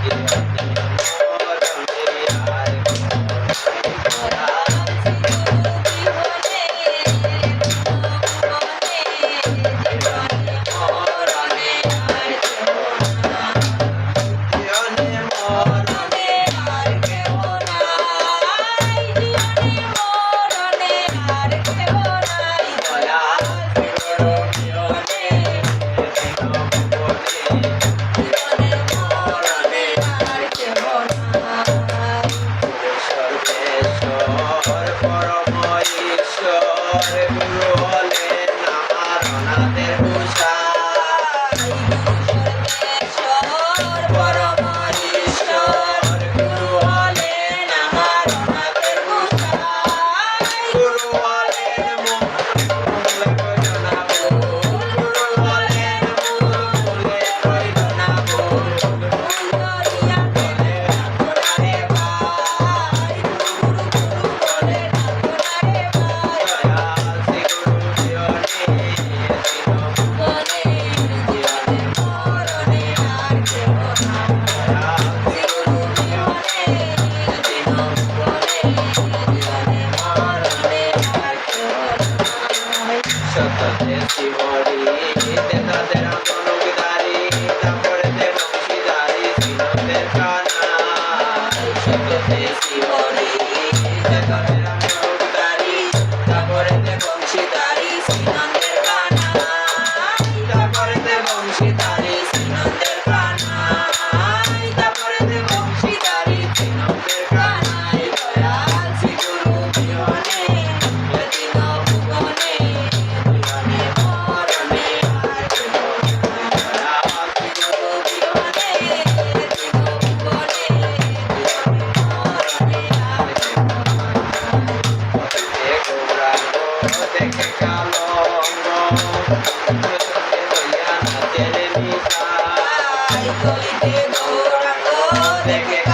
Yeah. Push Thank you. না দেখে